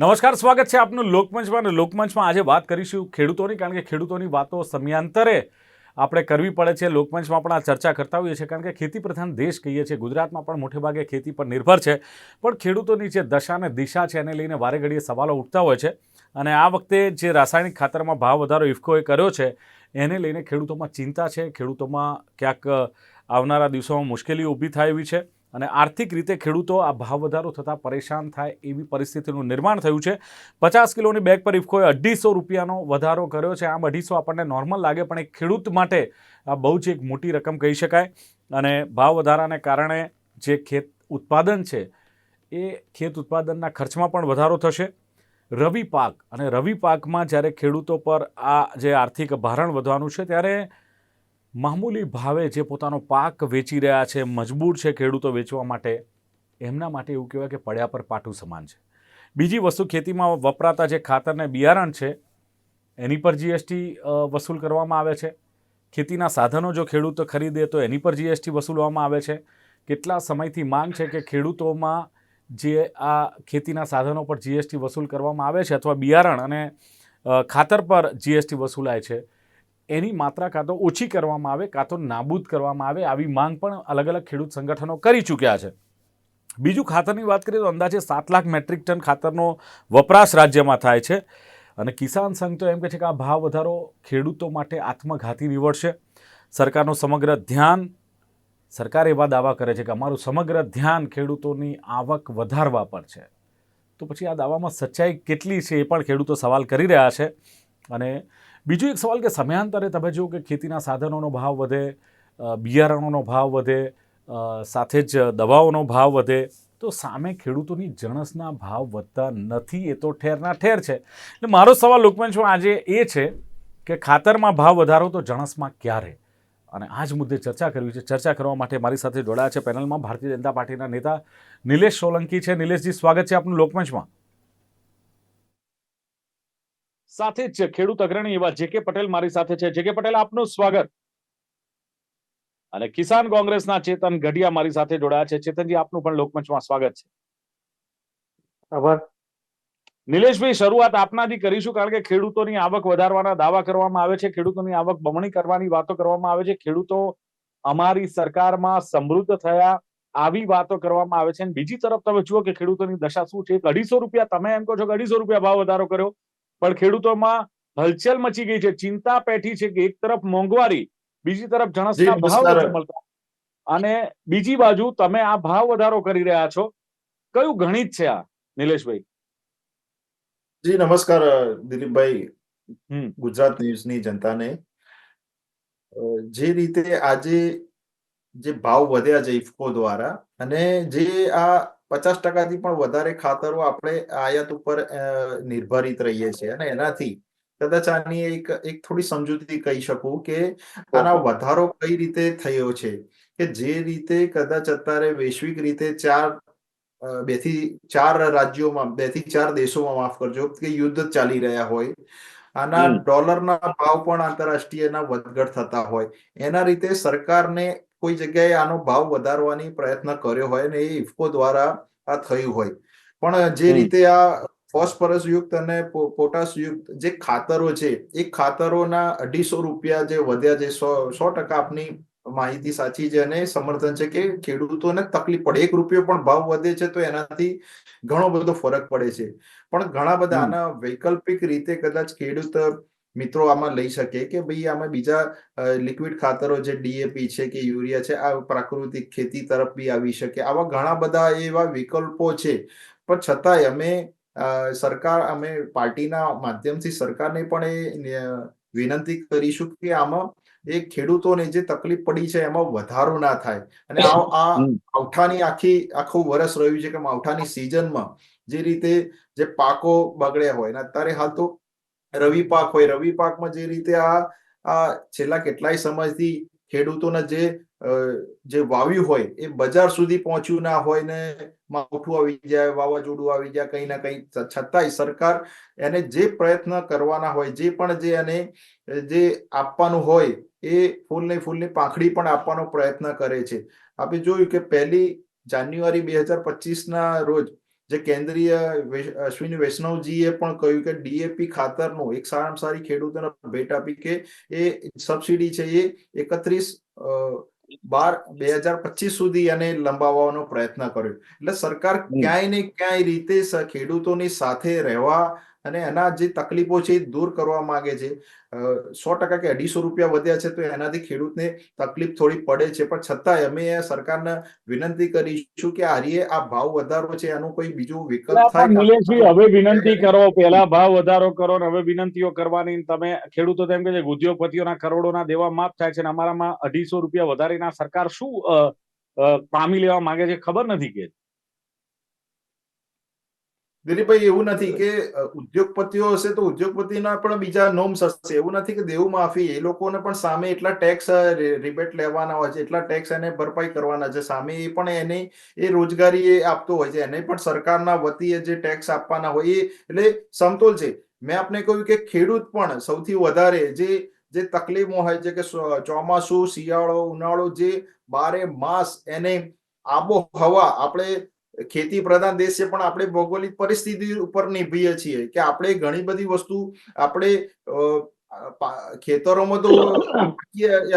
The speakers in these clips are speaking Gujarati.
નમસ્કાર, સ્વાગત છે આપનું લોકમંચમાં અને લોકમંચમાં આજે વાત કરીશું ખેડૂતોની, કારણ કે ખેડૂતોની વાતો સમયાંતરે આપણે કરવી પડે છે. લોકમંચમાં પણ આ ચર્ચા કરતા હોઈએ છીએ, કારણ કે ખેતી પ્રધાન દેશ કહીએ છીએ. ગુજરાતમાં પણ મોટે ભાગે ખેતી પર નિર્ભર છે. પણ ખેડૂતોની જે દશા અને દિશા છે, એને લઈને વારે ઘડીએ સવાલો ઉઠતા હોય છે. અને આ વખતે જે રાસાયણિક ખાતરમાં ભાવ વધારો ઇફકોએ કર્યો છે, એને લઈને ખેડૂતોમાં ચિંતા છે. ખેડૂતોમાં ક્યાંક આવનારા દિવસોમાં મુશ્કેલી ઊભી થાય એવી છે. અને આર્થિક રીતે ખેડૂતો આ ભાવ વધારો થતાં પરેશાન થાય એવી પરિસ્થિતિનું નિર્માણ થયું છે. પચાસ કિલોની બેગ પર ઇફકોએ અઢીસો રૂપિયાનો વધારો કર્યો છે. આમ અઢીસો આપણને નોર્મલ લાગે, પણ એક ખેડૂત માટે આ બહુ જ એક મોટી રકમ કહી શકાય. અને ભાવ વધારાને કારણે જે ખેત ઉત્પાદન છે, એ ખેત ઉત્પાદનના ખર્ચમાં પણ વધારો થશે. રવિ પાક, અને રવિ પાકમાં જ્યારે ખેડૂતો પર આ જે આર્થિક ભારણ વધવાનું છે, ત્યારે મામૂલી ભાવે જે પોતાનો પાક વેચી રહ્યા છે, મજબૂર છે ખેડૂતો વેચવા માટે, એમના માટે એવું કહેવાય કે પડ્યા પર પાટું સમાન છે. બીજી વસ્તુ ખેતીમાં વપરાતા જે ખાતરને બિયારણ છે, એની પર જીએસટી વસૂલ કરવામાં આવે છે. ખેતીના સાધનો જો ખેડૂતો ખરીદે તો એની પર જીએસટી વસૂલવામાં આવે છે. કેટલા સમયથી માંગ છે કે ખેડૂતોમાં જે આ ખેતીના સાધનો પર જીએસટી વસૂલ કરવામાં આવે છે અથવા બિયારણ અને ખાતર પર જીએસટી વસૂલાય છે એની માત્રા કાં તો ઓછી કરવામાં આવે, કાં તો નાબૂદ કરવામાં આવે, આવી માંગ પણ અલગ અલગ ખેડૂત સંગઠનો કરી ચૂક્યા છે. બીજું ખાતરની વાત કરીએ તો અંદાજે સાત લાખ મેટ્રિક ટન ખાતરનો વપરાશ રાજ્યમાં થાય છે અને કિસાન સંઘ તો એમ કહે છે કે આ ભાવ વધારો ખેડૂતો માટે આત્મઘાતી નીવડશે. સરકારનું સમગ્ર ધ્યાન, સરકાર એવા દાવા કરે છે કે અમારું સમગ્ર ધ્યાન ખેડૂતોની આવક વધારવા પર છે. તો પછી આ દાવામાં સચ્ચાઈ કેટલી છે એ પણ ખેડૂતો સવાલ કરી રહ્યા છે અને બીજો એક સવાલ કે સમયાંતરે તમે જુઓ કે ખેતીના સાધનોનો ભાવ વધે બિયારણોનો ભાવ વધે સાથે જ દવાઓનો ભાવ વધે, તો સામે ખેડૂતોની જણસના ભાવ વધતા નથી એ તો ઠેરના ઠેર છે. એટલે મારો સવાલ લોકમંચમાં આજે એ છે કે ખાતરમાં ભાવ વધારો તો જણસમાં ક્યારે? અને આ જ મુદ્દે ચર્ચા કરવી છે. ચર્ચા કરવા માટે મારી સાથે જોડાયા છે પેનલમાં ભારતીય જનતા પાર્ટીના નેતા નિલેશ સોલંકી છે. નિલેશજી, સ્વાગત છે આપનું લોકમંચમાં. સાથે જ ખેડૂત અગ્રણી એવા જે કે પટેલ મારી સાથે છે. જે કે પટેલ આપનું સ્વાગત. અને કિસાન કોંગ્રેસના ચેતન ગઢિયા મારી સાથે જોડાયા છે. ચેતનજી આપનું પણ લોકમંચમાં સ્વાગત છે. આભાર. નિલેશભાઈ શરૂઆત આપનાથી કરીશું કારણ કે ખેડૂતોની આવક વધારવાના દાવા કરવામાં આવે છે. ખેડૂતોની આવક બમણી કરવાની વાતો કરવામાં આવે છે. ખેડૂતો અમારી સરકારમાં સમૃદ્ધ થયા આવી વાતો કરવામાં આવે છે. અને બીજી તરફ તમે જુઓ કે ખેડૂતોની દશા શું છે? અઢીસો રૂપિયા તમે એમ કહો છો કે અઢીસો રૂપિયા ભાવ વધારો કર્યો. પણ ખેડૂતોમાં હલચલ મચી ગઈ છે. ચિંતા પેઠી છે કે એક તરફ મોંઘવારી બીજી તરફ જણસના ભાવ મળતા. અને બીજી બાજુ તમે આ ભાવ વધારો કરી રહ્યા છો. કયું ગણિત છે આ નિલેશભાઈ? જી નમસ્કાર દિલીપભાઈ. ગુજરાત ન્યૂઝની જનતાને. જે રીતે આજે જે ભાવ વધ્યા છે ઇફકો દ્વારા અને જે આ પચાસ ટકાથી પણ વધારે ખાતરો આપણે આયાત ઉપર નિર્ભરિત રહીએ છીએ અને એનાથી કદાચ આની એક એક થોડી સમજૂતી કહી શકું કે આના વધારો કઈ રીતે થયો છે? કે જે રીતે કદાચ અત્યારે વૈશ્વિક રીતે ચાર બેથી ચાર રાજ્યોમાં બેથી ચાર દેશોમાં માફ કરજો કે યુદ્ધ ચાલી રહ્યા હોય. આના ડોલરના ભાવ પણ આંતરરાષ્ટ્રીયના વધઘટ થતા હોય. એના રીતે સરકારને કોઈ જગ્યાએ આનો ભાવ વધારવાની પ્રયત્ન કર્યો હોય ને એ ઇફકો દ્વારા આ થયું હોય. પણ જે રીતે આ ફોસ્ફરસ યુક્ત અને પોટાશ યુક્ત જે ખાતરો છે એ ખાતરોના અઢીસો રૂપિયા જે વધ્યા છે સો સો ટકા આપની માહિતી સાચી છે અને સમર્થન છે કે ખેડૂતોને તકલીફ પડે. એક રૂપિયો પણ ભાવ વધે છે તો એનાથી ઘણો બધો ફરક પડે છે. પણ ઘણા બધા આના વૈકલ્પિક રીતે કદાચ ખેડૂત મિત્રો આમાં લઈ શકે કે ભાઈ આમાં બીજા લિક્વિડ ખાતરો જે ડીએપી છે કે યુરિયા છે આ પ્રાકૃતિક ખેતી તરફ બી આવી શકે. આવા ઘણા બધા એવા વિકલ્પો છે. પણ છતાંય અમે સરકાર અમે પાર્ટીના માધ્યમથી સરકારને પણ એ વિનંતી કરીશું કે આમાં એ ખેડૂતોને જે તકલીફ પડી છે એમાં વધારો ના થાય. અને આ આ માવઠાની આખી આખું વરસ રહ્યું છે કે માવઠાની સિઝનમાં જે રીતે જે પાકો બગડ્યા હોય અને અત્યારે હાલ તો રવિ પાક હોય. રવિ પાકમાં જે રીતે આ આ છેલ્લા કેટલાય સમયથી ખેડૂતોના જે જે વાવ્યું હોય એ બજાર સુધી પહોંચ્યું ના હોય ને માવઠું આવી જાય, વાવાઝોડું આવી જાય, કંઈ ના કંઈ છતાંય સરકાર એને જે પ્રયત્ન કરવાના હોય, જે પણ જે એને જે આપવાનું હોય એ ફૂલની ફૂલની પાંખડી પણ આપવાનો પ્રયત્ન કરે છે. આપણે જોયું કે પહેલી જાન્યુઆરી બે હજાર પચીસના રોજ જે કેન્દ્રીય અશ્વિની વૈષ્ણવજીએ પણ કહ્યું કે ડીએપી ખાતરનું એક સારામાં સારી ખેડૂતોને ભેટ આપી કે એ સબસિડી છે એ એકત્રીસ બાર બે હજાર પચીસ સુધી એને લંબાવવાનો પ્રયત્ન કર્યો. એટલે સરકાર ક્યાંય ને ક્યાંય રીતે ખેડૂતોની સાથે રહેવા અને એના જે તકલીફો છે એ દૂર કરવા માંગે છે. સો ટકા કે અઢીસો રૂપિયા વધ્યા છે તો એનાથી ખેડૂતને તકલીફ થોડી પડે છે. પણ છતાંય અમે સરકારને વિનંતી કરીશું કે હારીએ આ ભાવ વધારો છે એનું કોઈ બીજું વિકલ્પ થાય હવે વિનંતી કરો પેલા ભાવ વધારો કરો ને હવે વિનંતીઓ કરવાની તમે ખેડૂતો તેમ કે ઉદ્યોગપતિઓના કરોડોના દેવા માફ થાય છે ને અમારામાં અઢીસો રૂપિયા વધારીના સરકાર શું પામી લેવા માંગે છે ખબર નથી કે? દિલીપભાઈ એવું નથી કે ઉદ્યોગપતિઓ હશે તો ઉદ્યોગપતિના પણ બીજા નોમ્સ હશે. એવું નથી કે દેવું માફી. એ લોકોને પણ સામે એટલા ટેક્સ રિબેટ લેવાના હોય છે, એટલા ટેક્સ એને ભરપાઈ કરવાના છે. સામે એ પણ એને, એ રોજગારી એ આપતો હોય છે. એને પણ સરકારના વતીએ જે ટેક્સ આપવાના હોય, એ એટલે સમતોલ છે. મેં આપને કહ્યું કે ખેડૂત પણ સૌથી વધારે જે જે તકલીફો હોય છે કે ચોમાસું, શિયાળો, ઉનાળો જે બારે માસ એને આબોહવા આપણે ખેતી પ્રધાન દેશ છે પણ આપણે ભૌગોલિક પરિસ્થિતિ ઉપર નિર્ભીએ છીએ કે આપણે ઘણી બધી વસ્તુ આપણે ખેતરોમાં તો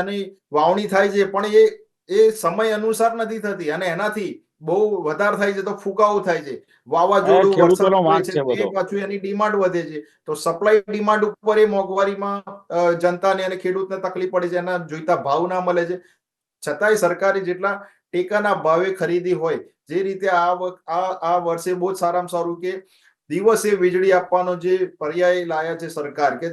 એની વાવણી થાય છે પણ એ એ સમય અનુસાર નથી થતી અને એનાથી બહુ વધારે થાય છે તો ફુગાવો થાય છે. વાવાઝોડું વરસાદ છે એ પાછું એની ડિમાન્ડ વધે છે. તો સપ્લાય ડિમાન્ડ ઉપર એ મોંઘવારીમાં જનતાને અને ખેડૂતને તકલીફ પડે છે એના જોઈતા ભાવ ના મળે છે. છતાંય સરકારે જેટલા ટેકાના ભાવે ખરીદી હોય. જે રીતે આ વર્ષે બહુ સારામાં સારું કે દિવસે વીજળી આપવાનો જે પર્યાય લાયા છે સરકાર કે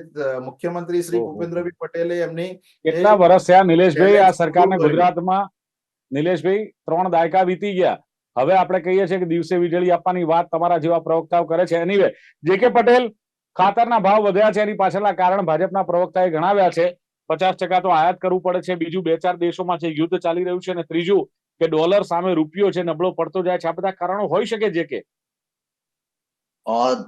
મુખ્યમંત્રી શ્રી. ભૂપેન્દ્રભાઈ પટેલે એમની કેટલા વર્ષ થયા નિલેશભાઈ? આ સરકારને ગુજરાતમાં નિલેશભાઈ ત્રણ દાયકા વીતી ગયા. હવે આપણે કહીએ છીએ કે દિવસે વીજળી આપવાની વાત તમારા જેવા પ્રવક્તાઓ કરે છે. એનીવે જે કે પટેલ ખાતરના ભાવ વધ્યા છે એની પાછળના કારણ ભાજપના પ્રવક્તાએ ગણાવ્યા છે. પચાસ ટકા તો આયાત કરવું પડે છે. બીજું બે ચાર દેશોમાં જે યુદ્ધ ચાલી રહ્યું છે અને ત્રીજું કે ડોલર સામે રૂપિયો છે નબળો પડતો જાય છે આ બધા કારણો હોઈ શકે છે કે.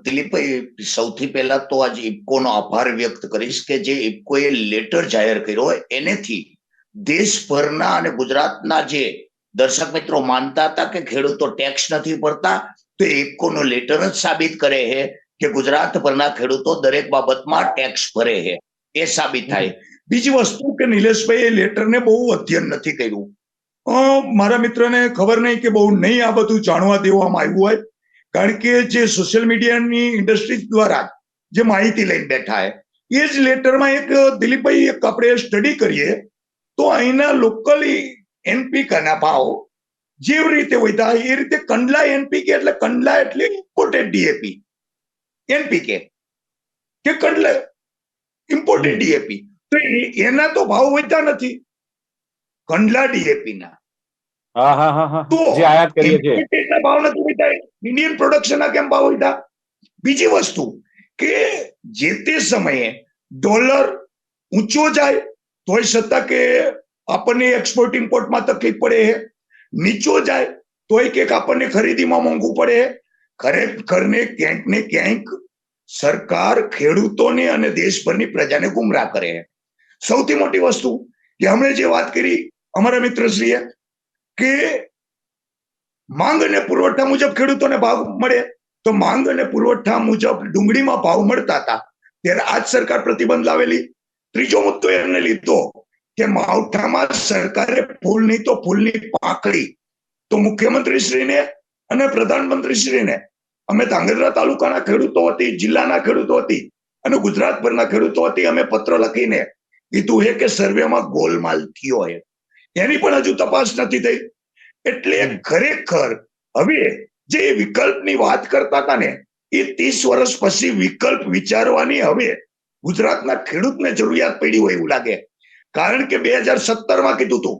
દિલીપભાઈ સૌથી પહેલા તો આજ ઇફકોનો આભાર વ્યક્ત કરીશ કે જે ઇફકોએ લેટર જાહેર કર્યો એનેથી દેશભરના અને ગુજરાતના જે દર્શક મિત્રો માનતા હતા કે ખેડૂતો ટેક્સ નથી ભરતા તો ઇફકોનો લેટર જ સાબિત કરે છે કે ગુજરાત પરના ખેડૂતો દરેક બાબતમાં ટેક્સ ભરે છે એ સાબિત થાય. બીજી વસ્તુ કે નિલેશભાઈ એ લેટરને બહુ અધ્યયન નથી કર્યું. મારા મિત્રને ખબર નહીં કે બહુ નહીં આ બધું જાણવા દેવામાં આવ્યું હોય, કારણ કે જે સોશિયલ મીડિયાની ઇન્ડસ્ટ્રી દ્વારા જે માહિતી લઈને બેઠા એ જ લેટરમાં એક દિલીપભાઈ એક આપણે સ્ટડી કરીએ, તો અહીંના લોકલી એનપીકાના ભાવ જેવી રીતે વધ્યા એ રીતે કંડલા એનપીકે એટલે કંડલા એટલે ઇમ્પોર્ટેડ ડીએપી એનપીકે કે કંડલા ઇમ્પોર્ટેડ ડીએપી તો એના તો ભાવ વધતા નથી. કંડલા ડીએપી ના હા હા હા હા. તો જે આયાત કરીએ છીએ. ભાવ નથી વધ્યા ઇન્ડિયન પ્રોડક્શનના કેમ ભાવ વધ્યા બીજી વસ્તુ કે જે તે સમયે ડોલર ઊંચો જાય તોય છતાં કે આપણને એક્સપોર્ટ ઇમ્પોર્ટમાં તકલીફ પડે છે. નીચો જાય તોય કે આપણને ખરીદીમાં મોંઘું પડે છે. ખરેખરને ક્યાંક ને ક્યાંક સરકાર ખેડૂતોને અને દેશભરની પ્રજાને ગુમરાહ કરે છે. સૌથી મોટી વસ્તુ કે હમણે જે વાત કરી અમારા મિત્રશ્રીએ કે માંગ અને પુરવઠા મુજબ ખેડૂતોને ભાવ મળે. તો માંગ અને પુરવઠા મુજબ ડુંગળીમાં ભાવ મળતા હતા. ત્યારે આજ સરકાર પ્રતિબંધ લાવેલી. ત્રીજો મુદ્દો એમને લીધો કે માવઠામાં સરકારે ફૂલની તો ફૂલની પાંખડી તો મુખ્યમંત્રીશ્રીને અને પ્રધાનમંત્રીશ્રીને અમે ધાંગધ્રા તાલુકાના ખેડૂતો હતી, જિલ્લાના ખેડૂતો હતી અને ગુજરાતભરના ખેડૂતો હતી, અમે પત્ર લખીને કીધું હે કે સર્વેમાં ગોલમાલ થયો છે. એની પણ હજુ તપાસ નથી થઈ. એટલે ખરેખર હવે જે વિકલ્પની વાત કરતા હતા ને, એ ત્રીસ વર્ષ પછી વિકલ્પ વિચારવાની હવે ગુજરાતના ખેડૂતને જરૂરિયાત પડી હોય એવું લાગે. કારણ કે બે હજાર સત્તરમાં કીધું હતું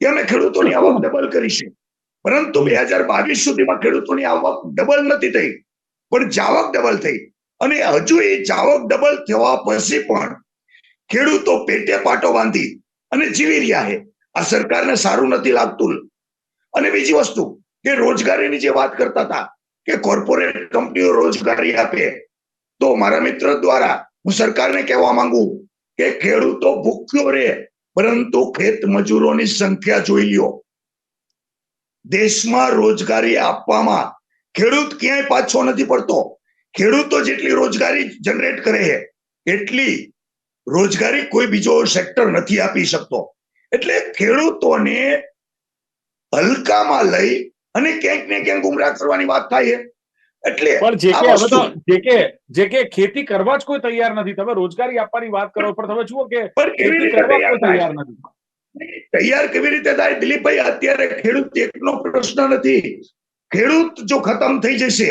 કે અમે ખેડૂતોની આવક ડબલ કરીશું. પરંતુ બે હજાર બાવીસ સુધીમાં ખેડૂતોની આવક ડબલ નથી થઈ. પણ જાવક ડબલ થઈ. અને હજુ એ જાવક ડબલ થવા પછી પણ ખેડૂતો પેટે પાટો બાંધી અને જીવી રહ્યા છે. આ સરકારને સારું નથી લાગતું. અને બીજી વસ્તુ કે રોજગારીની જે વાત કરતા હતા, કે કોર્પોરેટ કંપનીઓ રોજગારી આપે, તો મારા મિત્ર દ્વારા હું સરકારને કહેવા માંગુ કે ખેડૂતો ભૂખ્યો રહે, પરંતુ ખેત મજૂરોની સંખ્યા જોઈ લ્યો. દેશમાં રોજગારી આપવામાં ખેડૂત ક્યાંય પાછો નથી પડતો. ખેડૂતો જેટલી રોજગારી જનરેટ કરે એટલી રોજગારી કોઈ બીજો સેક્ટર નથી આપી શકતો. એટલે ખેડૂતોને હલકામાં લઈ અને ક્યાંક ને ક્યાંક ગુમરાહ કરવાની વાત થાય છે. એટલે પણ જે કે હવે તો જે કે જે કે ખેતી કરવા જ કોઈ તૈયાર નથી. તમે રોજગારી આપવાની વાત કરો પણ તમે જુઓ કે ખેતી કરવા કોઈ તૈયાર તૈયાર નથી. તૈયાર કેવી રીતે થાય? દિલીપભાઈ અત્યારે ખેડૂત એકનો પ્રશ્ન નથી. ખેડૂત જો ખતમ થઈ જશે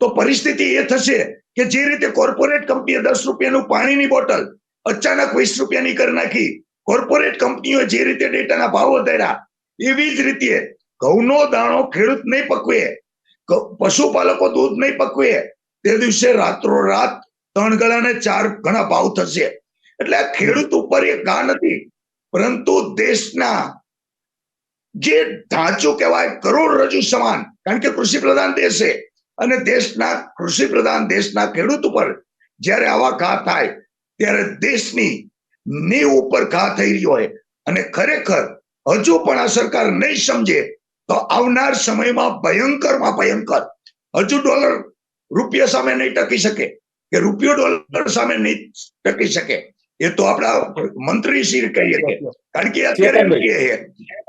તો પરિસ્થિતિ એ થશે કે જે રીતે કોર્પોરેટ કંપનીએ દસ રૂપિયાનું પાણીની બોટલ અચાનક વીસ રૂપિયાની કરી નાખી કોર્પોરેટ કંપનીઓ જે રીતે ડેટાના ભાવ વધાર્યા એવી જ રીતે ઘઉંનો દાણો ખેડૂત નહીં પકવે પશુપાલકો દૂધ નહીં પકવે, તે દિવસે રાત્રો રાત ત્રણ ગણા ને ચાર ઘણા ભાવ થશે. એટલે આ ખેડૂત ઉપર એક ઘા નથી પરંતુ દેશના જે ઢાંચું કહેવાય કરોડરજ્જુ સમાન, કારણ કે કૃષિ પ્રધાન દેશ છે, અને દેશના કૃષિ પ્રધાન દેશના ખેડૂત ઉપર જ્યારે આવા ઘા થાય, ત્યારે દેશની નીવ ઉપર ઘા થઈ રહ્યો હોય અને ખરેખર હજુ પણ આ સરકાર નહીં સમજે તો આવનાર સમયમાં ભયંકરમાં ભયંકર. હજુ ડોલર રૂપિયા સામે નહીં ટકી શકે કે રૂપિયો ડોલર સામે નહીં ટકી શકે. એ તો આપણા મંત્રી શ્રી કહીએ કે કારણ કે અત્યારે છે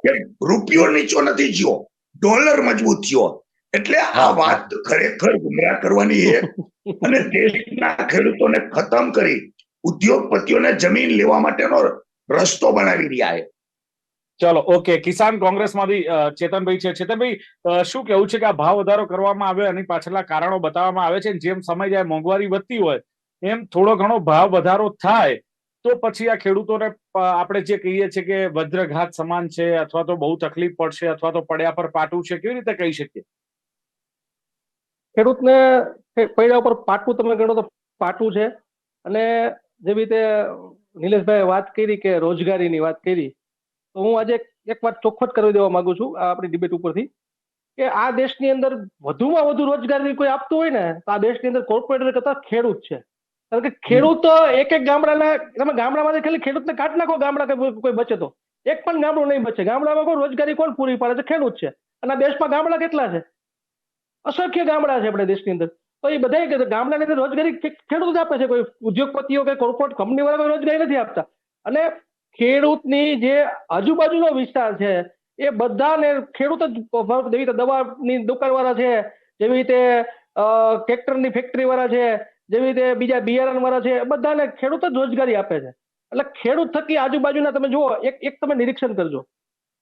કે રૂપિયો નીચો નથી જ્યો ડોલર મજબૂત થયો. એટલે આ વાત ખરેખર ગુમરાહ કરવાની છે. અને દેશના ખેડૂતોને ખતમ કરી ઉદ્યોગપતિઓને જમીન લેવા માટેનો રસ્તો બનાવી રહ્યા છે. ચલો ઓકે. કિસાન કોંગ્રેસમાંથી ચેતનભાઈ છે. ચેતનભાઈ શું કેવું છે કે આ ભાવ વધારો કરવામાં આવે એની પાછળના કારણો બતાવવામાં આવે છે? જેમ સમય જાય મોંઘવારી વધતી હોય એમ થોડો ઘણો ભાવ વધારો થાય તો પછી આ ખેડૂતોને આપણે જે કહીએ છીએ કે વજ્રઘાત સમાન છે અથવા તો બહુ તકલીફ પડશે અથવા તો પડ્યા પર પાટું છે કેવી રીતે કહી શકીએ? ખેડૂતને પડ્યા ઉપર પાટું તમે ગણો તો પાટું છે. અને જેવી રીતે નિલેશભાઈ વાત કરી કે રોજગારીની વાત કરી, તો હું આજે એક- વાત ચોખ્ખટ કરી દેવા માંગુ છું આપણી ડિબેટ ઉપરથી, કે આ દેશની અંદર વધુમાં વધુ રોજગારી કોઈ આપતું હોય ને, તો આ દેશની અંદર કોર્પોરેટર કરતા ખેડૂત છે. કારણ કે ખેડૂત એક એક ગામડાના, તમે ગામડામાંથી ખાલી ખેડૂતને કાઢ નાખો, ગામડા કોઈ બચે તો. એક પણ ગામડું નહીં બચે. ગામડામાં કોઈ રોજગારી કોણ પૂરી પાડે છે? ખેડૂત છે. અને આ દેશમાં ગામડા કેટલા છે? અસંખ્ય ગામડા છે આપણે દેશની અંદર. તો એ બધા ગામડાની રોજગારી ખેડૂત આપે છે. કોઈ ઉદ્યોગપતિઓ કે કોર્પોરેટ કંપની વાળા રોજગારી નથી આપતા. અને ખેડૂતની જે આજુબાજુનો વિસ્તાર છે, એ બધાને ખેડૂત જ જેવી દવાની દુકાન વાળા છે, જેવી રીતે ટ્રેક્ટરની ફેક્ટરી વાળા છે, જેવી રીતે બીજા બિયારણ વાળા છે બધાને ખેડૂત જ રોજગારી આપે છે. એટલે ખેડૂત થકી આજુબાજુના તમે જુઓ, એક એક તમે નિરીક્ષણ કરજો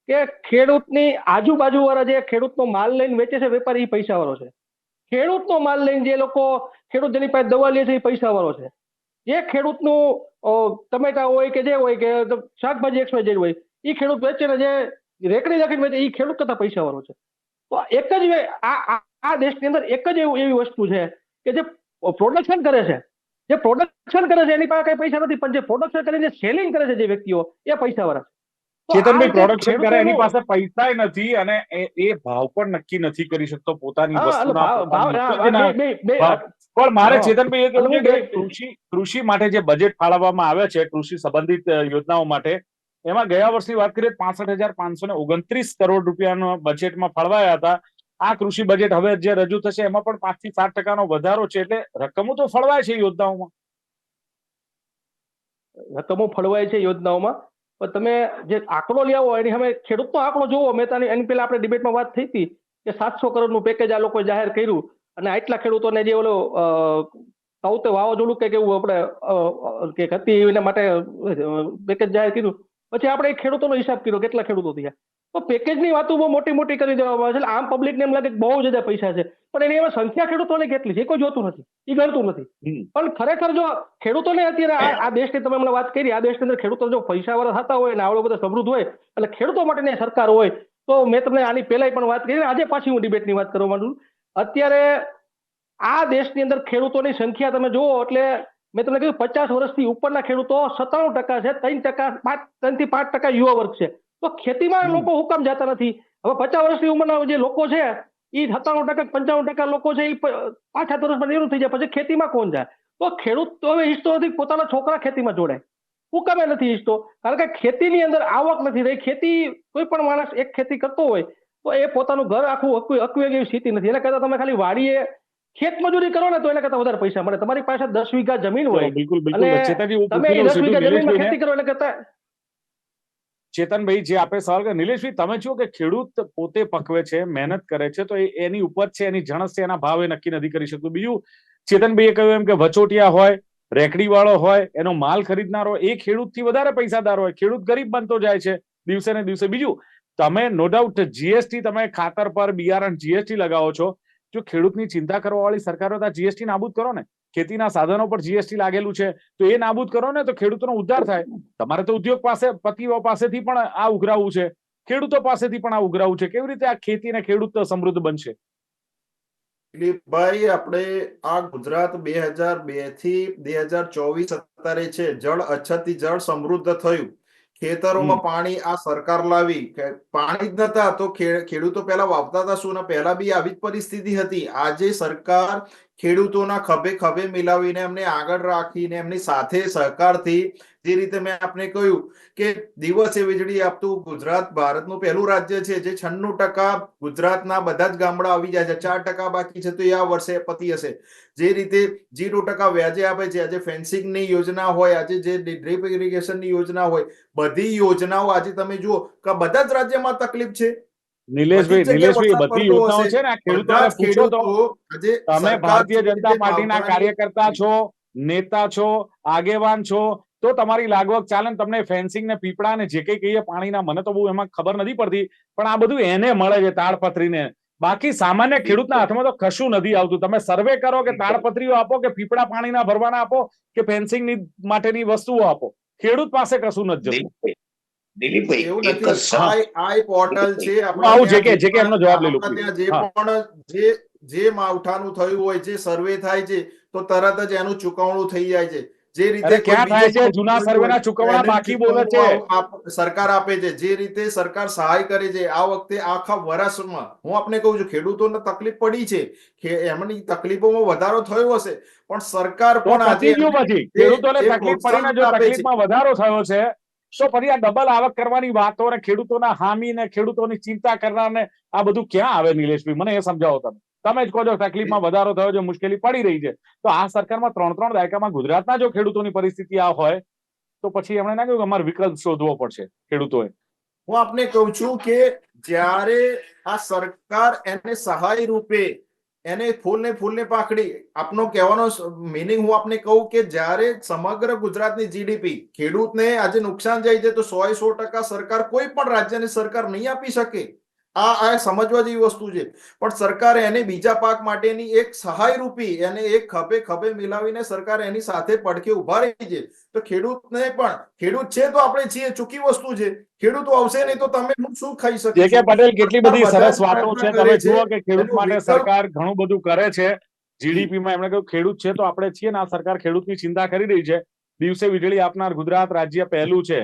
કે ખેડૂતની આજુબાજુ વાળા જે ખેડૂતનો માલ લઈને વેચે છે, વેપારી એ પૈસા વાળો છે. ખેડૂતનો માલ લઈને જે લોકો ખેડૂત જેની પાસે દવા લે છે એ પૈસા વાળો છે. જે ખેડૂતનું ટમેટા હોય કે જે હોય કે શાકભાજી એક્સ જે હોય એ ખેડૂત વેચે જે રેકડી રાખીને વેચે એ ખેડૂત કરતા પૈસા વાળો છે. તો એક જ આ, આ- દેશની અંદર એક જ એવું, એવી વસ્તુ છે કે જે પ્રોડક્શન કરે છે. જે પ્રોડક્શન કરે છે, એની પાસે કઈ પૈસા નથી, પણ જે પ્રોડક્શન કરીને સેલિંગ કરે છે જે વ્યક્તિઓ, એ પૈસા વાળા છે. આ પ્રોડક્શન કરે એની પાસે પૈસા નથી અને એ ભાવ પણ નક્કી નથી કરી શકતો પોતાની વસ્તુના. પણ મારે. ચેતનભાઈ એ કહેવું કે કૃષિ કૃષિ માટે જે બજેટ ફાળવવામાં આવે છે કૃષિ સંબંધિત યોજનાઓ માટે એમાં ગયા વર્ષની વાત કરીએ પાસઠ હજાર પાંચસો ને ઓગણત્રીસ કરોડ રૂપિયાનો બજેટમાં ફાળવાયા હતા આ કૃષિ બજેટ હવે જે રજૂ થશે એમાં પણ પાંચથી સાત ટકાનો વધારો છે એટલે રકમો તો ફળવાય છે યોજનાઓમાં રકમો ફળવાય છે યોજનાઓમાં તમે જે આંકડો લઈ આવો એની સામે ખેડૂતનો આંકડો જોવો મેં તાની એની પહેલા આપણે ડિબેટમાં વાત થઈ હતી કે સાતસો કરોડનું પેકેજ આ લોકોએ જાહેર કર્યું અને આટલા ખેડૂતોને જે ઓલો કહું સાઉથે વાવાઝોડું કે કેવું આપણે કે હતી એના માટે પેકેજ જાહેર કર્યું. પછી આપણે ખેડૂતોનો હિસાબ કર્યો, કેટલા ખેડૂતો થયા? તો પેકેજની વાતો બહુ મોટી મોટી કરી દેવામાં આવે છે. આમ પબ્લિકને એમ લાગે કે બહુ જુદા પૈસા છે. પણ એની એમાં સંખ્યા ખેડૂતોને કેટલી છે? એ કોઈ જોતું નથી. એ ગણતું નથી. પણ ખરેખર જો ખેડૂતોને અત્યારે આ દેશની તમે હમણાં વાત કરી આ દેશની અંદર ખેડૂતો જો પૈસાવાળા થતા હોય ને આવડો બધો સમૃદ્ધ હોય એટલે ખેડૂતો માટેની સરકાર હોય તો મેં તમને આની પહેલાય પણ વાત કરી આજે પાછી હું ડિબેટની વાત કરવા માંગુ અત્યારે આ દેશની અંદર ખેડૂતોની સંખ્યા તમે જુઓ એટલે મેં તમને કહ્યું પચાસ વર્ષથી ઉપરના ખેડૂતો સત્તાણું ટકા છે ત્રણ ટકા પાંચ ત્રણથી પાંચ ટકા યુવા વર્ગ છે. તો ખેતીમાં. લોકો હુકામ જતા નથી. હવે પચાસ વર્ષની ઉંમરના જે લોકો છે એ સત્તાણું ટકા પંચાણું ટકા લોકો છે એ પાછા વર્ષમાં નિવૃત્ત થઈ જાય. પછી ખેતીમાં કોણ જાય? તો ખેડૂત તો હવે ઈચ્છતો નથી પોતાના છોકરા ખેતીમાં જોડાય. હુકામે નથી ઈચ્છતો કારણ કે ખેતીની અંદર આવક નથી રહી. ખેતી કોઈ પણ માણસ એક ખેતી કરતો હોય તો એ પોતાનું ઘર આખું અકવી અકવે એવી સ્થિતિ નથી. એના કરતા તમે ખાલી વાડીએ ખેત મજૂરી કરો ને તો એના કરતા વધારે પૈસા મળે. તમારી પાસે દસ વીઘા જમીન હોય બિલકુલ હું તમે દસ વીઘા જમીનમાં ખેતી કરો એટલે કરતા ચેતનભાઈ, જે આપે સવાલ કર નિલેશભાઈ, તમે છો કે ખેડૂત પોતે પકવે છે, મહેનત કરે છે, તો એની ઉપજ છે, એની જણસ છે, એના ભાવ નક્કી નથી કરી શકતું. બીજું, ચેતનભાઈએ કહ્યું એમ કે વચોટિયા હોય રેકડી વાળો હોય, એનો માલ ખરીદનારો એ એ ખેડૂતથી વધારે પૈસાદાર હોય, ખેડૂત ગરીબ બનતો જાય છે દિવસે ને દિવસે. બીજું, તમે નો ડાઉટ જીએસટી તમે ખાતર પર, બિયારણ જીએસટી લગાવો છો, જો ખેડૂતની ચિંતા કરવા વાળી સરકાર તો જીએસટી નાબૂદ કરો ને. ખેતીના સાધનો પર જીએસટી લાગેલું છે, તો એ નાબૂદ કરો ને તો ખેડૂતોનો ઉદ્ધાર થાય. તમારે તો ઉદ્યોગ પાસે, પતિઓ પાસેથી પણ આ ઉઘરાવું છે. ખેડૂતો પાસેથી પણ આ ઉઘરાવું છે. કેવી રીતે આ ખેતી અને ખેડૂત સમૃદ્ધ બનશે? દિલીપભાઈ, આપણે આ ગુજરાત બે હજાર બેથી બે હજાર ચોવીસ અત્યારે છે. જળ અછતથી જળ સમૃદ્ધ થયું. ખેતરોમાં પાણી આ સરકાર લાવી પાણી જ નતા તો ખેડૂતો પહેલા વાવતા હતા શું? પહેલા બી આવી જ પરિસ્થિતિ હતી. આજે સરકાર ખેડૂતોના ખભે ખભે મિલાવીને એમને આગળ રાખીને એમની સાથે સહકારથી જે રીતે મેં આપને કહ્યું કે દિવસે વીજળી આપતું ગુજરાત ભારતનું પહેલું રાજ્ય છે જે છન્નું ટકા ગુજરાતના બધા જ ગામડા આવી જાય છે. ચાર ટકા બાકી છે તો એ આ વર્ષે પતી હશે. જે રીતે જીરો ટકા વ્યાજે આપે છે. આજે ફેન્સિંગની યોજના હોય આજે જે ડ્રીપ ઇરિગેશનની યોજના હોય બધી યોજનાઓ આજે તમે જુઓ કે બધા જ રાજ્યમાં તકલીફ છે. નિલેશભાઈ નિલેશભાઈ બધી યોજનાઓ છે ને ખેડૂતોને પૂછો તો તમે ભારતીય જનતા પાર્ટીના કાર્યકર્તા છો નેતા છો આગેવાન છો તો તમારી લાગવગ ચાલે તમને ફેન્સિંગ ને પીપળા ને જે કઈ કહીએ પાણીના મને તો બહુ એમાં ખબર નથી પડતી પણ આ બધું એને મળે છે તાડપત્રીને બાકી સામાન્ય ખેડૂતના હાથમાં તો કશું નથી આવતું. તમે સર્વે કરો કે તાડપત્રીઓ આપો કે પીપળા પાણીના ભરવાના આપો કે ફેન્સિંગની માટેની વસ્તુઓ આપો. ખેડૂત પાસે કશું નથી જતું. એવું નથી. જ સવાલ આ આ પોર્ટલ છે આપણા આવું જે ત્યાં કે- જે કે એમનો જવાબ લઈ લો, આપણા please. ત્યાં જે હા. પણ જે જે માવઠાનું થયું હોય જે સર્વે થાય છે તો તરત જ એનું ચુકવણું થઈ જાય છે. જે રીતે ક્યાં થાય છે? જૂના સર્વેના ચુકવણા બાકી બોલે છે. સરકાર આપે છે જે રીતે સરકાર સહાય કરે છે આ વખતે આખા વર્ષમાં હું આપને કહું છું ખેડૂતોને તકલીફ પડી છે કે એમની તકલીફોમાં વધારો થયો હશે પણ સરકાર પણ આજે ખેડૂતોને તકલીફ પડીને જો. તકલીફમાં વધારો થયો છે તો પછી આ ડબલ આવક કરવાની વાતો અને ખેડૂતોના હામી ને ખેડૂતોની ચિંતા કરનારને આ બધું ક્યાં આવે નિલેશભાઈ મને એ સમજાવો તમે તમે જ કહો છો તકલીફમાં વધારો થયો છે મુશ્કેલી પડી રહી છે. તો આ સરકારમાં ત્રણ ત્રણ દાયકામાં ગુજરાતના જો ખેડૂતોની પરિસ્થિતિ આ હોય તો પછી એમણે ના કહ્યું કે અમારે વિકલ્પ શોધવો પડશે ખેડૂતોએ. હું આપને કહું છું કે જ્યારે આ સરકાર એને સહાય રૂપે એને ફૂલને ફૂલને પાકડી આપનો કહેવાનો મિનિંગ હું આપને કહું કે જ્યારે સમગ્ર ગુજરાતની જીડીપી ખેડૂતને આજે નુકસાન જાય છે તો સો એ સો ટકા સરકાર કોઈ પણ રાજ્યની સરકાર નહીં આપી શકે. આ આ સમજવા જેવી વસ્તુ છે. પણ સરકારે એને બીજા પાક માટેની એક સહાય રૂપી એને એક ખભે ખભે મિલાવીને સરકાર એની સાથે પડખે ઊભા રહી છે. તો ખેડૂતને પણ ખેડૂત છે તો આપણે છીએ ચૂકી વસ્તુ છે. ખેડૂતો આવશે નહીં તો તમે શું ખાઈ શકો કે પટેલ કેટલી બધી સરસ વાતો છે. તમે જુઓ કે ખેડૂત માટે સરકાર ઘણું બધું કરે છે. જીડીપીમાં એમણે કહ્યું ખેડૂત છે તો આપણે છીએ ને આ સરકાર ખેડૂતની ચિંતા કરી રહી છે. દિવસે વીજળી આપનાર ગુજરાત રાજ્ય પહેલું છે.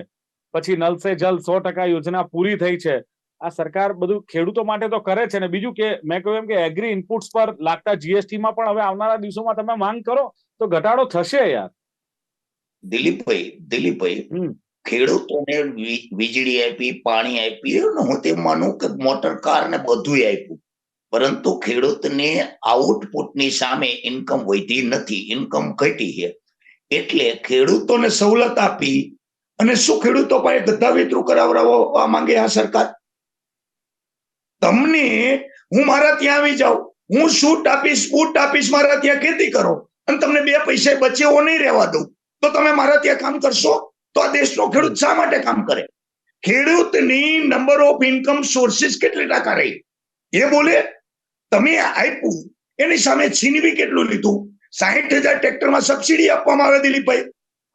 પછી નલ સે જલ સો ટકા યોજના પૂરી થઈ છે. આ સરકાર બધું ખેડૂતો માટે તો કરે છે ને બીજું કે મેં કહ્યું એમ કે એગ્રી ઇનપુટ્સ પર લાગતા જીએસટી માં પણ હવે આવનારા દિવસોમાં તમે માંગ કરો તો ઘટાડો થશે યાર. દિલીપભાઈ દિલીપભાઈ ખેડૂતોને વીજળી આપી પાણી આપી હું તે માનું કે મોટર કાર ને બધું આપ્યું. પરંતુ ખેડૂતને આઉટપુટની સામે ઇન્કમ વધી નથી ઇન્કમ ઘટી છે. એટલે ખેડૂતોને સવલત આપી અને શું ખેડૂતો પાસે ધંધા વિતરું કરાવડાવવા માંગે આ સરકાર? તમને હું મારા ત્યાં આવી જાઉં. હું શૂટ આપીશ બૂટ આપીશ મારા ત્યાં ખેતી કરો. અને તમને બે પૈસા બચે એવો નહીં રહેવા દઉં. તો તમે મારા ત્યાં કામ કરશો? તો આ દેશનો ખેડૂત શા માટે કામ કરે? ખેડૂતની નંબર ઓફ ઇન્કમ સોર્સિસ કેટલી ટકા રહી? એ બોલે, તમે આપ્યું, એની સામે છીનવી કેટલું લીધું? સાહીઠ હજાર ટ્રેક્ટરમાં સબસિડી આપવામાં આવે દિલીપભાઈ.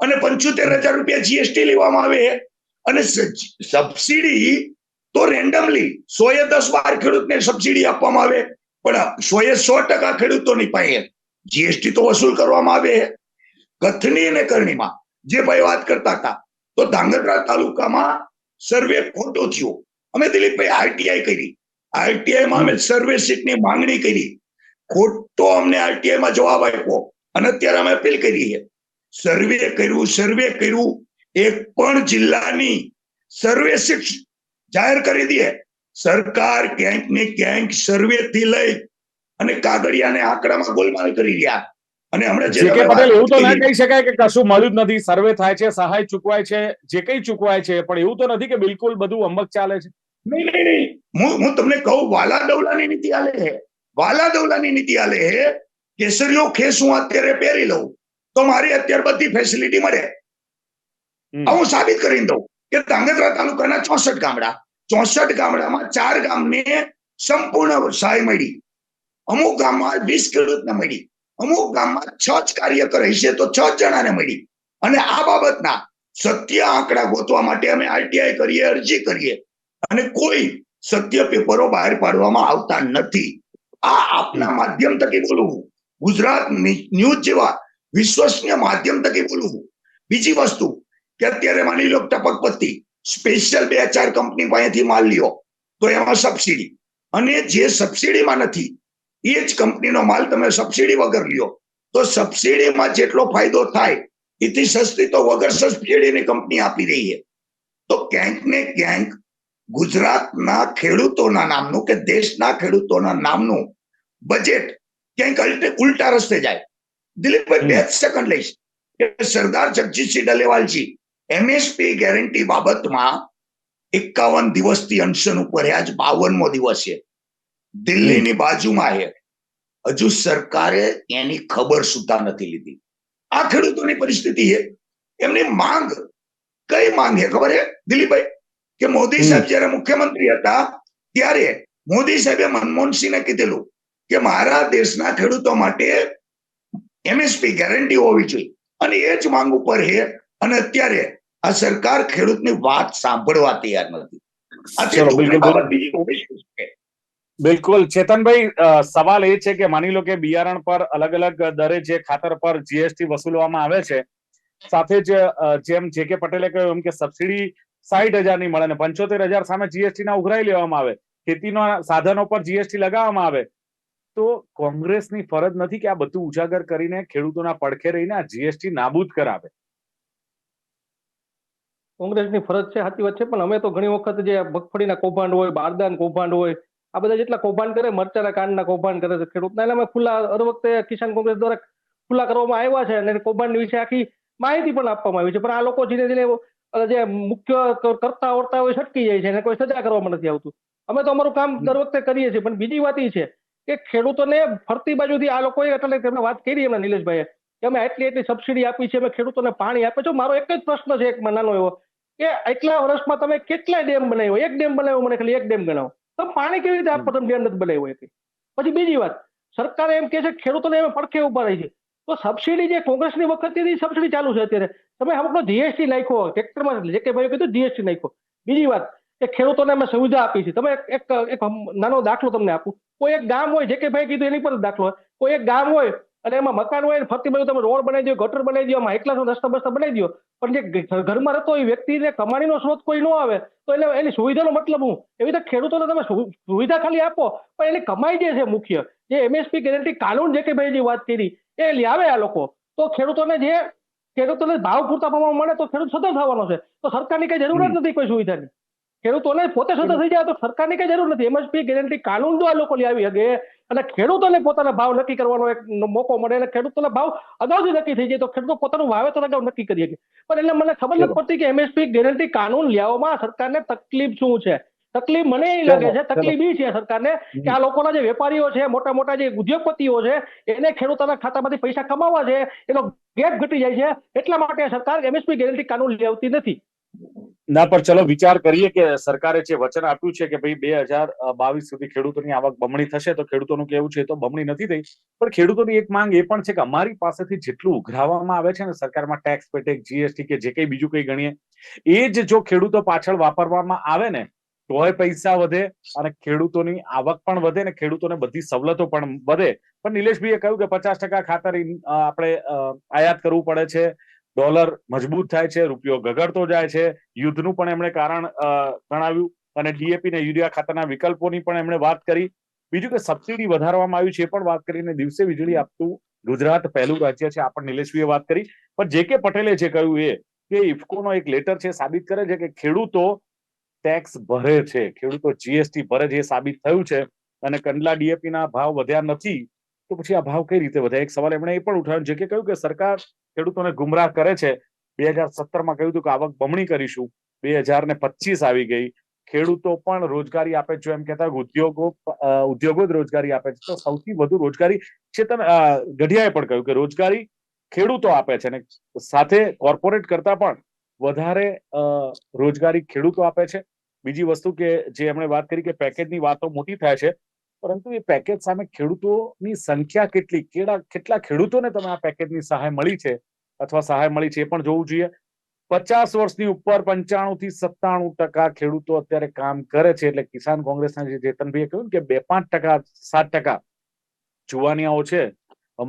અને પંચોતેર હજાર રૂપિયા જીએસટી લેવામાં આવે. અને સબસિડી તો રેન્ડમલી સો એ દસ વાર ખેડૂતને સબસિડી આપવામાં આવે, પણ સો એ સો ટકા ખેડૂતોની પાસે જીએસટી તો વસૂલ કરવામાં આવે કથની અને કરણીમાં જે ભાઈ વાત કરતા હતા, તો ધાંગધ્રા તાલુકામાં સર્વે ખોટો થયો. અમે દિલીપભાઈ આરટીઆઈ કરી. આરટીઆઈ માં અમે સર્વે સીટની માંગણી કરી. ખોટો અમને આરટીઆઈ માં જવાબ આપ્યો અને અત્યારે અમે અપીલ કરી છે સર્વે કર્યું સર્વે કર્યું. એક પણ જિલ્લાની સર્વે સીટ જાહેર કરી દઈએ સરકાર ક્યાંક ને ક્યાંક સર્વે થી લઈ અને કાગળિયાને આંકડામાં ગોલમાલ કરી રહ્યા. અને હમણાં જે કે પટેલ એવું તો ના કહી શકાય કે કશું મળ્યું જ નથી. સર્વે થાય છે સહાય ચૂકવાય છે જે કઈ ચૂકવાય છે પણ એવું તો નથી કે બિલકુલ બધું અમક ચાલે છે. નહીં નહીં નહીં. હું હું તમને કહું વાલા દવલાની નીતિ આલે હે વાલા દવલાની નીતિ આલે હે કેસરીઓ ખેસ હું અત્યારે પહેરી લઉં તો મારી અત્યારે બધી ફેસિલિટી મળે. હું સાબિત કરીને દઉં. કે ધાંગધ્રા તાલુકાના ચોસઠ ગામડા, ચોસઠ ગામડામાં ચાર ગામને સંપૂર્ણ સહાય મળી. અમુક ગામમાં વીસ ખેડૂતને મળી. અમુક ગામમાં છ જ કાર્યકર હશે તો છ જણાને મળી. અને આ બાબતના સત્ય આંકડા ગોતવા માટે અમે આરટીઆઈ કરીએ, અરજી કરીએ. અને કોઈ સત્ય પેપરો બહાર પાડવામાં આવતા નથી. આ આપના માધ્યમ થકી બોલવું. ગુજરાત ન્યૂઝ જેવા વિશ્વસનીય માધ્યમ થકી બોલવું. બીજી વસ્તુ કે અત્યારે માની લો ટપક પત્તી સ્પેશિયલ બે ચાર કંપની પાસેથી માલ લ્યો. તો એમાં સબસિડી અને જે સબસિડીમાં નથી, એ જ કંપનીનો માલ તમે સબસિડી વગર લ્યો. તો સબસિડીમાં જેટલો ફાયદો થાય, એથી સસ્તી તો વગર સબસિડીની કંપની આપી રહી છે. તો ક્યાંક ને ક્યાંક ગુજરાતના ખેડૂતોના નામનું કે દેશના ખેડૂતોના નામનું બજેટ ક્યાંક ઉલટા રસ્તે જાય. દિલીપભાઈ, બે સેકન્ડ લઈશ. સરદાર જગજીતસિંહ ડલેવાલજી એમએસપી ગેરંટી બાબતમાં એકાવન દિવસથી અનશન ઉપર આજ બાવનમો દિવસ છે. દિલ્હીની બાજુમાં છે હજુ સરકારે એની ખબર સુદ્ધા નથી લીધી. આ ખેડૂતોની પરિસ્થિતિ છે. એમની માંગ કઈ માંગ છે? ખબર છે? દિલીપભાઈ, કે મોદી સાહેબ જયારે મુખ્યમંત્રી હતા, ત્યારે મોદી સાહેબે મનમોહનસિંહને કીધેલું કે મારા દેશના ખેડૂતો માટે એમએસપી ગેરંટી હોવી જોઈએ. અને એ જ માંગ ઉપર છે અને અત્યારે આ સરકાર ખેડૂતની વાત સાંભળવા તૈયાર નથી. બિલકુલ, ચેતનભાઈ સવાલ એ છે કે માની લો કે બિયારણ પર અલગ અલગ દરે જે ખાતર પર જીએસટી વસૂલવામાં આવે છે સાથે જ જેમ જે કે પટેલે કહ્યું એમ કે સબસિડી સાઠ હજારની મળે અને પંચોતેર હજાર સામે જીએસટી ના ઉઘરાઈ લેવામાં આવે ખેતીના સાધનો પર જીએસટી લગાવવામાં આવે તો કોંગ્રેસની ફરજ નથી કે આ બધું ઉજાગર કરીને ખેડૂતોના પડખે રહીને આ જીએસટી નાબૂદ કરાવે. કોંગ્રેસની ફરજ છે, સાચી વાત છે, પણ અમે તો ઘણી વખત જે મગફળીના કૌભાંડ હોય, બારદાન કૌભાંડ હોય, આ બધા જેટલા કૌભાંડ કરે, મરચાના કાંડના કૌભાંડ કરે છે, ખેડૂતના. એટલે અમે ખુલ્લા દર વખતે કિસાન કોંગ્રેસ દ્વારા ખુલ્લા કરવામાં આવ્યા છે અને કૌભાંડ વિશે આખી માહિતી પણ આપવામાં આવી છે. પણ આ લોકો ધીરે ધીરે જે મુખ્ય કરતા વર્તા હોય છટકી જાય છે અને કોઈ સજા કરવામાં નથી આવતું. અમે તો અમારું કામ દર વખતે કરીએ છીએ, પણ બીજી વાત એ છે કે ખેડૂતોને ફરતી બાજુથી આ લોકોએ એટલે તેમને વાત કરી એમના નિલેશભાઈએ કે અમે આટલી એટલી સબસિડી આપી છે, અમે ખેડૂતોને પાણી આપે છે. મારો એક જ પ્રશ્ન છે, એક નાનો એવો. કે એટલા વર્ષમાં તમે કેટલા ડેમ બનાવ્યો? એક ડેમ બનાવ્યો મને ખાલી એક ડેમ ગણાવો. તમે પાણી કેવી રીતે આપો તમે ડેમ નથી બનાવ્યો એથી? પછી બીજી વાત, સરકારે એમ કે છે ખેડૂતોને એમ પડખે ઊભા રહી છે. તો સબસિડી જે કોંગ્રેસની વખતથી સબસિડી ચાલુ છે અત્યારે. તમે આપણો જીએસટી નાખ્યો ટ્રેક્ટરમાં જે કે ભાઈ કીધું જીએસટી નાખ્યો. બીજી વાત કે ખેડૂતોને અમે સુવિધા આપી છે. તમે એક એક નાનો દાખલો તમને આપું. કોઈ એક ગામ હોય, જે કે ભાઈ કીધું એની પર દાખલો હોય. કોઈ એક ગામ હોય અને એમાં મકાન હોય ને ફરતી બાજુ તમે રોડ બનાવી દો ગટર બનાવી દો એમાં એકલા રસ્તા બસ્તા બનાવી દો. પણ જે ઘરમાં રહેતો એ વ્યક્તિને કમાણીનો સ્ત્રોત કોઈ ન આવે તો એને એની સુવિધાનો મતલબ હું? એવી રીતે ખેડૂતોને તમે સુવિધા ખાલી આપો પણ એની કમાઈ જે છે મુખ્ય જે એમએસપી ગેરંટી કાનૂન જે કે ભાઈ જે વાત કરી એ લાવે આ લોકો. તો ખેડૂતોને જે ખેડૂતોને ભાવ પૂરતા પ્રમાણમાં મળે તો ખેડૂત સતત થવાનો છે. તો સરકારની કઈ જરૂર જ નથી કોઈ સુવિધાની. ખેડૂતોને પોતે સદા થઈ જાય તો સરકારની કઈ જરૂર નથી. એમએસપી ગેરંટી કાનૂન જો આ લોકો આવી શકે અને ખેડૂતોને પોતાના ભાવ નક્કી કરવાનો એક મોકો મળે અને ખેડૂતોના ભાવ અગાઉથી નક્કી થઈ જાય તો ખેડૂતો પોતાનું વાવેતર અગાઉ નક્કી કરી શકે. પણ એટલે મને ખબર નથી પડતી કે એમએસપી ગેરંટી કાનૂન લેવામાં સરકારને તકલીફ શું છે? તકલીફ મને એ લાગે છે તકલીફ એ છે સરકારને કે આ લોકોના જે વેપારીઓ છે મોટા મોટા જે ઉદ્યોગપતિઓ છે એને ખેડૂતોના ખાતામાંથી પૈસા કમાવા છે એનો ગેપ ઘટી જાય છે એટલા માટે સરકાર એમએસપી ગેરંટી કાનૂન લેવતી નથી. ના પર ચલો, વિચાર કરીએ કે સરકારે જે વચન આપ્યું છે કે ભાઈ બે હજાર બાવીસ સુધી ખેડૂતોની આવક બમણી થશે, તો ખેડૂતોનું કેવું છે તો બમણી નથી થઈ. પણ ખેડૂતોની એક માંગ એ પણ છે કે અમારી પાસેથી જેટલું ઉઘરાવવામાં આવે છે ને, સરકારમાં ટેક્સ પેટેક જીએસટી કે જે કંઈ બીજું કંઈ ગણીએ, એ જ જો ખેડૂતો પાછળ વાપરવામાં આવે ને, તોય પૈસા વધે અને ખેડૂતોની આવક પણ વધે ને, ખેડૂતોને બધી સવલતો પણ વધે. પણ નિલેશભાઈએ કહ્યું કે પચાસ ટકા ખાતર આપણે આયાત કરવું પડે છે. ડોલર મજબૂત થાય છે, રૂપિયો ગગડતો જાય છે. યુદ્ધનું પણ એમણે કારણ ગણાવ્યું અને ડીએપી ને યુરિયા ખાતરના વિકલ્પોની પણ એમણે વાત કરી. બીજું કે સબસિડી વધારવામાં આવી છે પણ વાત કરીને દિવસે વીજળી આપતું ગુજરાત પહેલું રાજ્ય છે, આ પણ નિલેશભાઈએ વાત કરી. પણ જે કે પટેલે જે કહ્યું એ, કે ઇફકોનો એક લેટર છે સાબિત કરે છે કે ખેડૂતો ટેક્સ ભરે છે. ખેડૂતો જીએસટી ભરે છે એ સાબિત થયું છે અને કંડલા ડીએપી ના ભાવ વધ્યા નથી. તો પછી આ ભાવ કઈ રીતે વધ્યા? એક સવાલ એમણે એ પણ ઉઠાવ્યો જે કે કહ્યું કે સરકાર ખેડૂતોને ગુમરાહ કરે છે. બે હજાર સત્તરમાં કહ્યું હતું કે આવક બમણી કરીશું. બે હજાર ને પચીસ આવી ગઈ. ખેડૂતો પણ રોજગારી આપે છે. એમ કહેતા ઉદ્યોગો ઉદ્યોગો જ રોજગારી આપે છે. તો સૌથી વધુ રોજગારી છે તમે ગઢિયાએ પણ કહ્યું કે રોજગારી ખેડૂતો આપે છે. અને સાથે કોર્પોરેટ કરતા પણ વધારે રોજગારી ખેડૂતો આપે છે. બીજી વસ્તુ કે જે એમણે વાત કરી કે પેકેજની વાતો મોટી થાય છે. પરંતુ એ પેકેજ સામે ખેડૂતોની સંખ્યા કેટલી કેડા કેટલા ખેડૂતોને તમે આ પેકેજની સહાય મળી છે અથવા સહાય મળી છે એ પણ જોવું જોઈએ. પચાસ વર્ષની ઉપર પંચાણું થી સત્તાણું ટકા ખેડૂતો અત્યારે કામ કરે છે એટલે કિસાન કોંગ્રેસના જે જેતનભાઈએ કહ્યું કે બે પાંચ ટકા, સાત ટકા જુવાનિયાઓ છે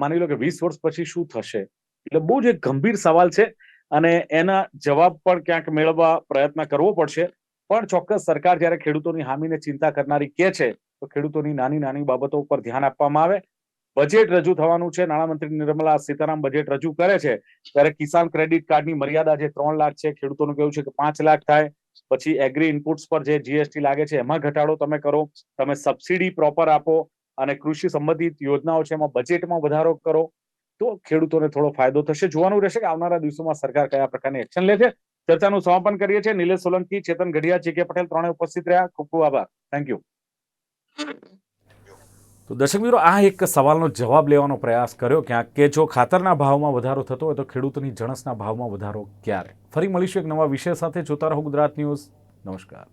માની લો કે વીસ વર્ષ પછી શું થશે? એટલે બહુ જ એક ગંભીર સવાલ છે અને એના જવાબ પણ ક્યાંક મેળવવા પ્રયત્ન કરવો પડશે. પણ ચોક્કસ સરકાર જ્યારે ખેડૂતોની હામીને ચિંતા કરનારી કે છે તો ખેડૂતોની નાની નાની બાબતો ઉપર ધ્યાન આપવામાં આવે. બજેટ રજૂ થવાનું છે. નાણામંત્રી નિર્મલા સીતારામ બજેટ રજૂ કરે છે. ત્યારે કિસાન ક્રેડિટ કાર્ડની મર્યાદા જે ત્રણ લાખ છે, ખેડૂતોનું કેવું છે કે પાંચ લાખ થાય. પછી એગ્રી ઇનપુટ્સ પર જે જીએસટી લાગે છે, એમાં ઘટાડો તમે કરો. તમે સબસિડી પ્રોપર આપો અને કૃષિ સંબંધિત યોજનાઓ છે એમાં બજેટમાં વધારો કરો. તો ખેડૂતોને થોડો ફાયદો થશે. જોવાનું રહેશે કે આવનારા દિવસોમાં સરકાર કયા પ્રકારની એક્શન લે છે. ચર્ચાનું સમાપન કરીએ છીએ. નિલેશ સોલંકી, ચેતન ગઢિયા, જે કે પટેલ ત્રણે ઉપસ્થિત રહ્યા. ખૂબ ખૂબ આભાર. થેન્ક યુ તો દર્શક મિત્રો, આ એક સવાલનો જવાબ લેવાનો પ્રયાસ કર્યો ક્યાંક કે જો ખાતરના ભાવમાં વધારો થતો હોય તો ખેડૂતોની જણસના ભાવમાં વધારો ક્યારે? ફરી મળીશું એક નવા વિષય સાથે. જોતા રહો ગુજરાત ન્યૂઝ. નમસ્કાર.